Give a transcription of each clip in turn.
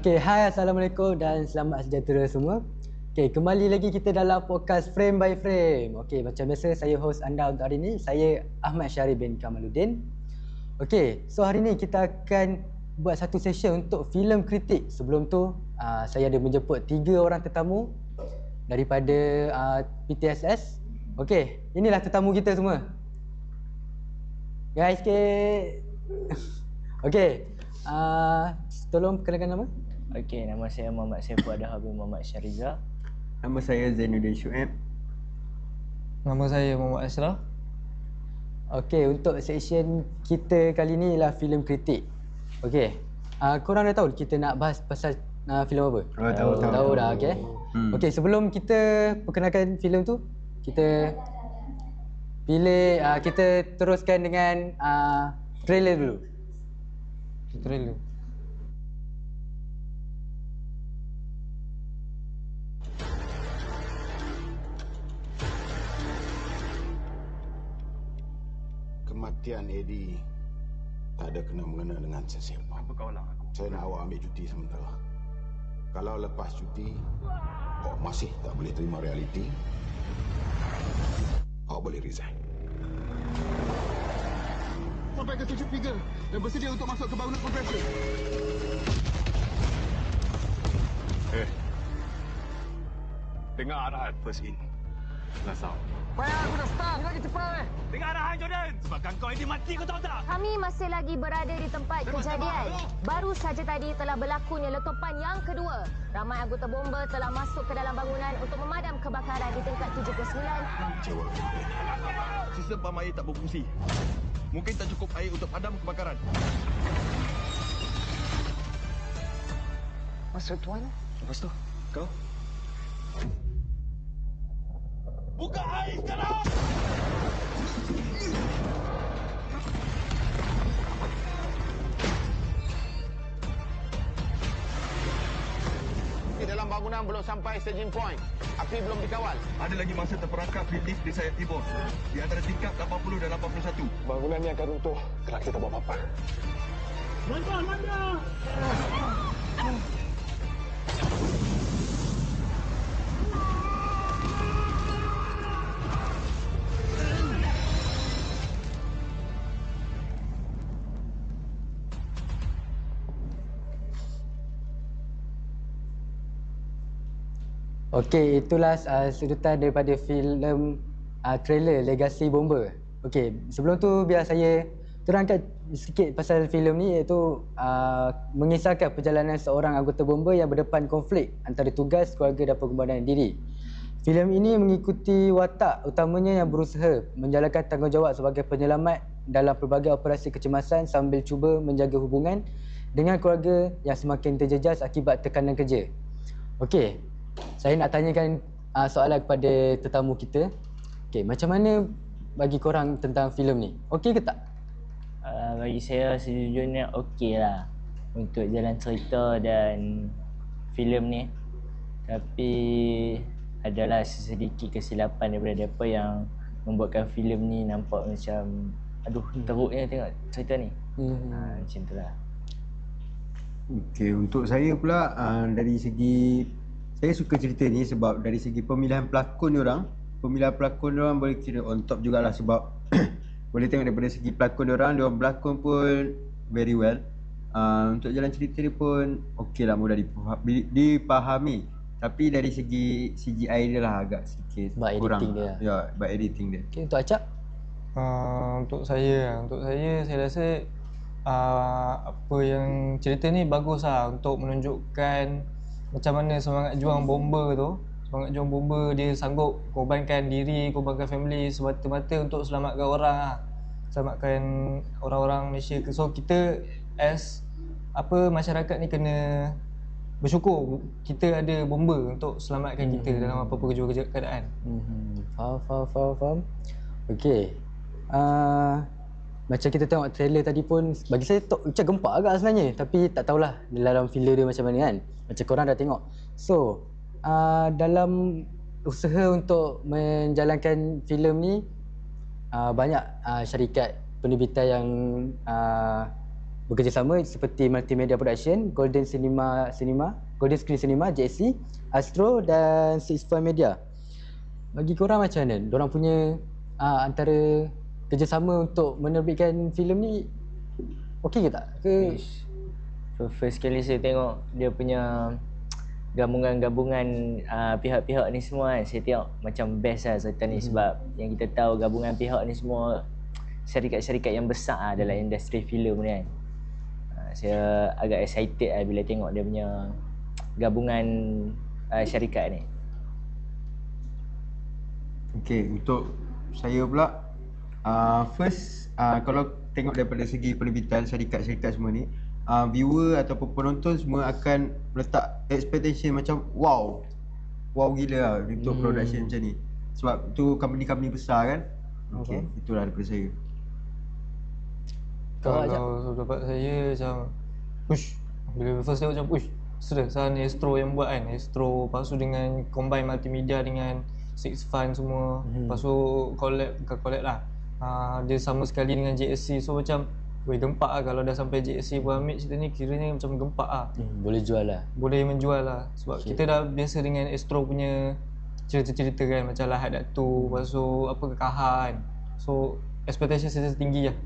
Okay, hai Assalamualaikum dan selamat sejahtera semua. Okay, kembali lagi kita dalam podcast Frame by Frame. Okay, macam biasa saya host anda untuk hari ini. Saya Ahmad Syarif bin Kamaluddin. Okay, so hari ini kita akan buat satu session untuk filem kritik. Sebelum tu, uh, saya ada menjemput tiga orang tetamu daripada uh, ah, PTSS. Okay, inilah tetamu kita semua. Guys, sikit. okay, uh, tolong perkenalkan nama. Okey, nama saya Muhammad Saiful Adha bin Muhammad Syariza. Nama saya Zainuddin Syuib. Nama saya Muhammad Ashraf. Okey, untuk section kita kali ni ialah filem kritik. Okey. Uh, korang dah tahu kita nak bahas pasal uh, filem apa? Oh, tahu, tahu. Tahu dah, okey. Hmm. Okey, sebelum kita perkenalkan filem tu, kita pilih uh, kita teruskan dengan uh, trailer dulu. Trailer. Kematian Eddie tak ada kena mengena dengan sesiapa. Apa kau lang aku? Saya nak awak ambil cuti sementara. Kalau lepas cuti, awak masih tak boleh terima realiti, awak boleh resign. Sampai ke tujuh tiga dan bersedia untuk masuk ke bangunan kompresor. Eh, dengar arahan first in. Nasau. Payah aku dah start. Lagi cepat eh. Dengar arahan Jordan. Sebabkan kau ini mati kau tahu tak? Kami masih lagi berada di tempat kejadian. Baru saja tadi telah berlakunya letupan yang kedua. Ramai anggota bomba telah masuk ke dalam bangunan untuk memadam kebakaran di tingkat 79. Jawab. Sistem pam air tak berfungsi. Mungkin tak cukup air untuk padam kebakaran. Maksud tuan? Lepas tu, kau? Buka air sekarang! Di dalam bangunan belum sampai staging point. Api belum dikawal. Ada lagi masa terperangkap di lift di sayap timur. Di antara tingkat 80 dan 81. Bangunan ini akan runtuh kalau kita tak buat apa-apa. Lantar, lantar! Okey, itulah uh, sedutan daripada filem uh, trailer Legacy Bomber. Okey, sebelum tu biar saya terangkan sikit pasal filem ni iaitu uh, mengisahkan perjalanan seorang anggota bomber yang berdepan konflik antara tugas, keluarga dan pengorbanan diri. Filem ini mengikuti watak utamanya yang berusaha menjalankan tanggungjawab sebagai penyelamat dalam pelbagai operasi kecemasan sambil cuba menjaga hubungan dengan keluarga yang semakin terjejas akibat tekanan kerja. Okey, saya nak tanyakan uh, soalan kepada tetamu kita. Okey, macam mana bagi korang tentang filem ni? Okey ke tak? Uh, bagi saya sejujurnya okey lah untuk jalan cerita dan filem ni. Tapi adalah sedikit kesilapan daripada mereka yang membuatkan filem ni nampak macam aduh hmm. teruknya tengok cerita ni. Hmm. Ha, macam tu lah. Okey, untuk saya pula uh, dari segi saya suka cerita ni sebab dari segi pemilihan pelakon dia orang, pemilihan pelakon dia orang boleh kira on top jugalah sebab boleh tengok daripada segi pelakon dia orang, dia orang berlakon pun very well. Uh, untuk jalan cerita dia pun okey lah mudah dipahami. Tapi dari segi CGI dia lah agak sedikit By kurang. editing dia. Ya, by editing dia. Okay, untuk Acap? Uh, untuk saya, untuk saya saya rasa uh, apa yang cerita ni bagus lah untuk menunjukkan macam mana semangat juang bomber tu semangat juang bomber dia sanggup korbankan diri korbankan family semata-mata untuk selamatkan orang lah. selamatkan orang-orang Malaysia so kita as apa masyarakat ni kena bersyukur kita ada bomber untuk selamatkan hmm. kita dalam apa-apa keadaan hmm. faham faham faham faham okey uh, macam kita tengok trailer tadi pun bagi saya tok macam gempak agak sebenarnya tapi tak tahulah dalam feel dia macam mana kan macam korang dah tengok so uh, dalam usaha untuk menjalankan filem ni uh, banyak uh, syarikat penerbitan yang uh, bekerjasama seperti Multimedia Production, Golden Cinema Cinema, Golden Screen Cinema, JSC, Astro dan Six Five Media. Bagi korang macam mana? Diorang punya uh, antara kerjasama untuk menerbitkan filem ni okey ke tak? Ke Ish. So first kali saya tengok dia punya gabungan-gabungan uh, pihak-pihak ni semua kan saya tengok macam best lah cerita ni sebab yang kita tahu gabungan pihak ni semua syarikat-syarikat yang besar lah dalam industri filem ni kan. Uh, saya agak excited lah bila tengok dia punya gabungan uh, syarikat ni. Okey, untuk saya pula uh, first uh, kalau tengok daripada segi penerbitan syarikat-syarikat semua ni uh, viewer ataupun penonton semua akan letak expectation macam wow wow gila lah untuk hmm. production macam ni. Sebab tu company-company besar kan? Okey, itulah daripada saya? Kalau dapat saya macam push. Bila first tengok macam push sudah sana Astro yang buat kan? Astro lepas tu dengan combine multimedia dengan Six Fun semua. Hmm. lepas tu collab bukan collab lah. Uh, dia sama sekali dengan JSC so macam Weh gempak lah kalau dah sampai JSC pun ambil cerita ni kiranya macam gempak lah hmm, boleh jual lah. boleh menjual lah sebab okay. kita dah biasa dengan Astro punya cerita-cerita kan macam Lahat Datu lepas tu apa kekahan so expectation saya tinggi lah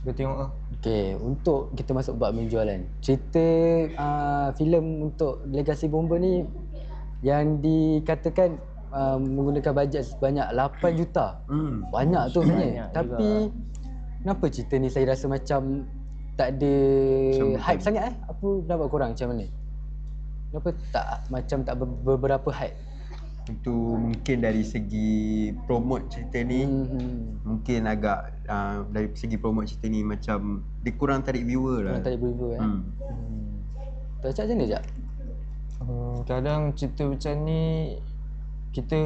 kita tengok lah Okey, untuk kita masuk bab penjualan. Cerita uh, filem untuk Legasi Bomber ni yang dikatakan uh, menggunakan bajet sebanyak 8 juta. hmm. Banyak tu sebenarnya. Tapi kenapa cerita ni saya rasa macam tak ada Macam hype sangat eh? Apa pendapat korang macam mana? Kenapa tak macam tak ber- beberapa hype? itu mungkin dari segi promote cerita ni Hmm. mungkin agak uh, dari segi promote cerita ni macam dia kurang tarik viewer lah tak ada review eh. hmm. Hmm. Tak cakap macam mana Jap? Hmm, kadang cerita macam ni kita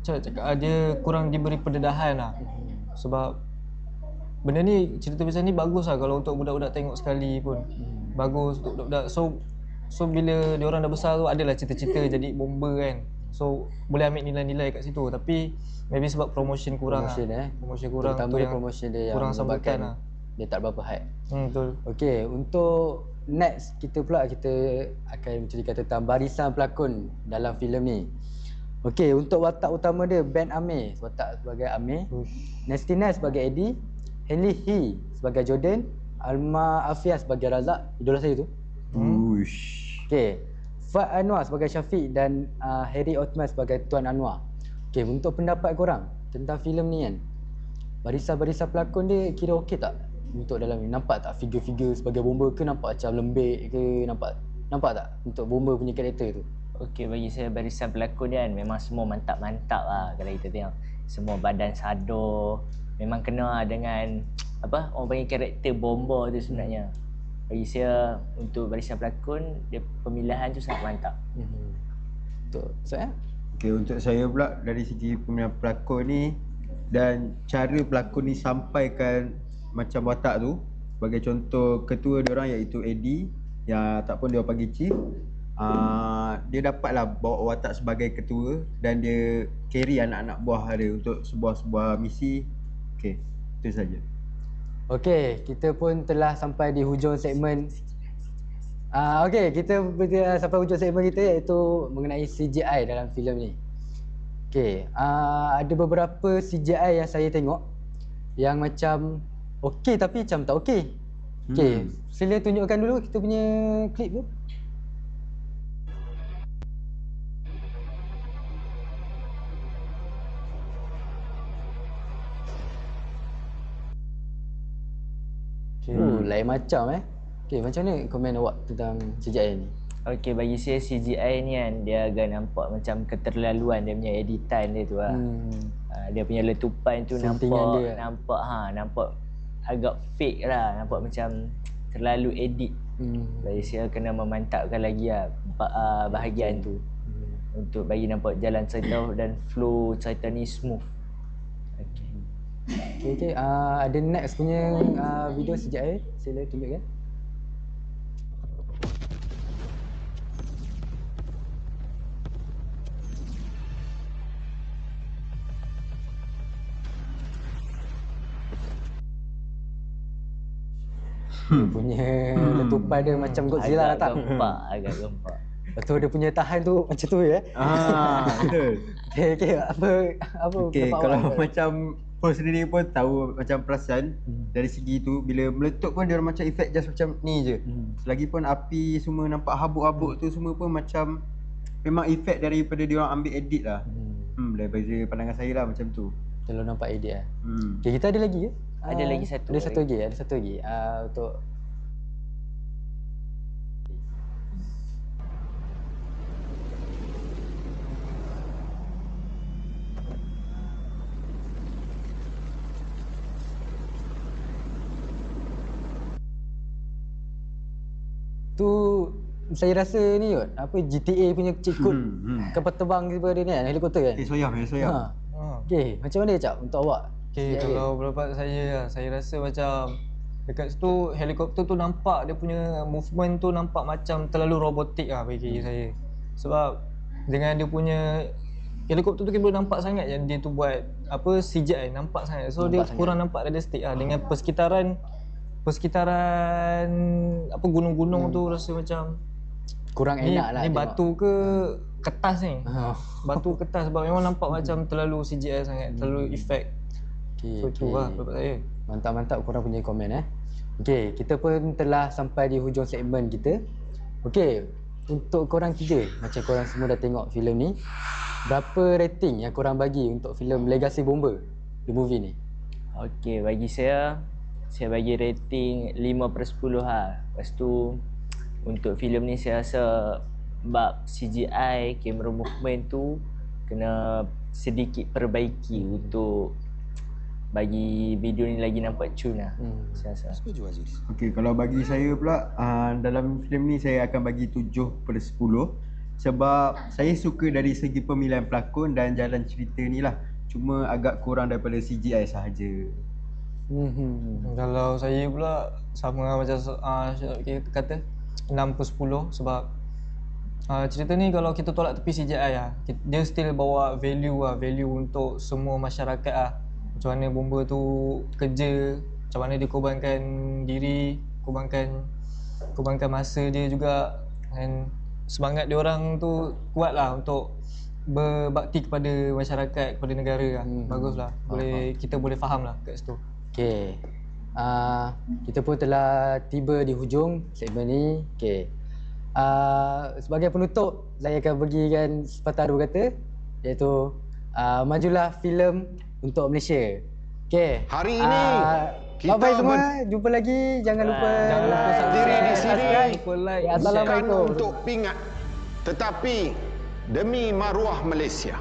cakap, cakap ah, dia kurang diberi pendedahan lah sebab benda ni cerita macam ni bagus lah kalau untuk budak-budak tengok sekali pun bagus untuk budak-budak so so bila dia orang dah besar tu adalah cita-cita jadi bomber kan so boleh ambil nilai-nilai kat situ tapi maybe sebab promotion kurang Promotion lah. eh. promotion kurang Terutama tu yang promotion dia yang kurang sambutan lah Dia tak berapa hype. hmm, betul Okey, untuk next kita pula kita akan menceritakan tentang barisan pelakon dalam filem ni. Okey, untuk watak utama dia Ben Amir, watak sebagai Amir, Ush. Nestina sebagai Eddie, Henley He sebagai Jordan, Alma Afia sebagai Razak, idola saya tu. Ush. Okey. Fat Anwar sebagai Syafiq dan uh, Harry Othman sebagai Tuan Anwar. Okey, untuk pendapat korang tentang filem ni kan. Barisan-barisan pelakon dia kira okey tak untuk dalam ni? Nampak tak figure-figure sebagai bomber ke nampak macam lembik ke nampak nampak tak untuk bomber punya karakter tu? Okey bagi saya barisan pelakon dia kan memang semua mantap-mantap lah kalau kita tengok. Semua badan sado memang kena dengan apa orang panggil karakter bomba tu sebenarnya. Bagi saya untuk barisan pelakon dia pemilihan tu sangat mantap. Hmm. Untuk saya Okay, untuk saya pula dari segi pemilihan pelakon ni dan cara pelakon ni sampaikan macam watak tu sebagai contoh ketua dia orang iaitu Eddie yang ataupun dia panggil chief uh, dia dapatlah bawa watak sebagai ketua dan dia carry anak-anak buah dia untuk sebuah-sebuah misi okey itu saja Okey, kita pun telah sampai di hujung segmen Ah okey, kita ber- sampai hujung segmen kita iaitu mengenai CGI dalam filem ni. Okey, ah ada beberapa CGI yang saya tengok yang macam okey tapi macam tak okey. Okey, Hmm. sila tunjukkan dulu kita punya klip tu. Lain macam eh. Okey, macam mana komen awak tentang CGI ni? Okey bagi saya CGI ni kan dia agak nampak macam keterlaluan dia punya editan dia tu lah. Hmm. Ha, dia punya letupan tu Settingan nampak dia. nampak ha nampak agak fake lah, nampak macam terlalu edit. Hmm. Bagi saya kena memantapkan lagi lah ba- bahagian tu untuk bagi nampak jalan cerita dan flow cerita ni smooth. Okay, okay. Uh, ada next punya uh, video sejak eh. Sila tunjukkan. Dia ya. hmm. punya hmm. letupan dia macam Godzilla lah, datang. Hmm. Agak gempak, agak gempak. Lepas tu dia punya tahan tu macam tu ya. Ah, okay, okay. Apa, apa okay, kalau macam Paul sendiri pun tahu macam perasan Hmm. dari segi tu bila meletup pun dia orang macam efek just macam ni je. Hmm. Selagi pun api semua nampak habuk-habuk tu semua pun macam memang efek daripada dia orang ambil edit lah. Hmm. Hmm, daripada pandangan saya lah macam tu. Kalau nampak idea. eh. Hmm. Okey kita ada lagi ke? Ada Ah, lagi satu Ada satu lagi. lagi, ada satu lagi. Ah untuk tu saya rasa ni kot apa GTA punya cikut Hmm, hmm. kapal terbang tiba dia ni kan helikopter kan Eh soyam, eh soyam. ha. Ha. okey macam mana cap untuk awak Okay, CIA? kalau pendapat saya lah, saya rasa macam dekat situ helikopter tu nampak dia punya movement tu nampak macam terlalu robotik lah bagi saya. Sebab dengan dia punya helikopter tu kita boleh nampak sangat yang dia tu buat apa CGI nampak sangat. So Nampak dia sangat. kurang nampak realistik lah dengan persekitaran persekitaran apa gunung-gunung tu rasa macam kurang ni, enak lah ni batu ke kertas ni. Ha. Batu kertas sebab memang nampak macam terlalu CGI sangat, terlalu efek. Okey, So tu lah pendapat saya. Mantap-mantap korang punya komen eh. Okey, kita pun telah sampai di hujung segmen kita. Okey, untuk korang tiga, macam korang semua dah tengok filem ni, berapa rating yang korang bagi untuk filem Legacy Bomber, the movie ni? Okey, bagi saya saya bagi rating 5 per 10 lah. Lepas tu untuk filem ni saya rasa bab CGI, camera movement tu kena sedikit perbaiki untuk bagi video ni lagi nampak cun lah. Hmm. Saya rasa. Setuju Aziz. Okey, kalau bagi saya pula uh, dalam filem ni saya akan bagi 7 per 10 sebab saya suka dari segi pemilihan pelakon dan jalan cerita ni lah. Cuma agak kurang daripada CGI sahaja. Hmm. Kalau saya pula sama lah macam uh, kita kata 6 per 10 sebab uh, cerita ni kalau kita tolak tepi CGI lah dia still bawa value lah value untuk semua masyarakat lah. Macam mana bomba tu kerja macam mana dia korbankan diri korbankan korbankan masa dia juga. Dan semangat dia orang tu kuat lah untuk berbakti kepada masyarakat kepada negara lah. Hmm. bagus lah. Boleh kita boleh faham lah kat situ Okey. Uh, kita pun telah tiba di hujung segmen ni. Okey. Uh, sebagai penutup, saya akan bagikan sepatah dua kata iaitu uh, majulah filem untuk Malaysia. Okey. Hari ini, Uh, kita bye-bye semua. Jumpa lagi. Jangan lupa Jangan lupa like, Diri di sini subscribe. lupa like, bukan Assalamualaikum. untuk pingat tetapi demi maruah Malaysia.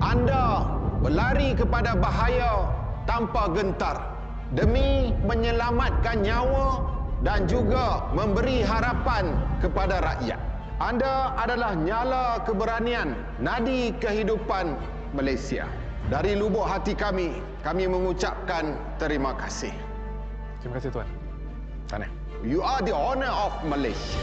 Anda berlari kepada bahaya tanpa gentar demi menyelamatkan nyawa dan juga memberi harapan kepada rakyat. Anda adalah nyala keberanian, nadi kehidupan Malaysia. Dari lubuk hati kami, kami mengucapkan terima kasih. Terima kasih tuan. Sana. You are the honor of Malaysia.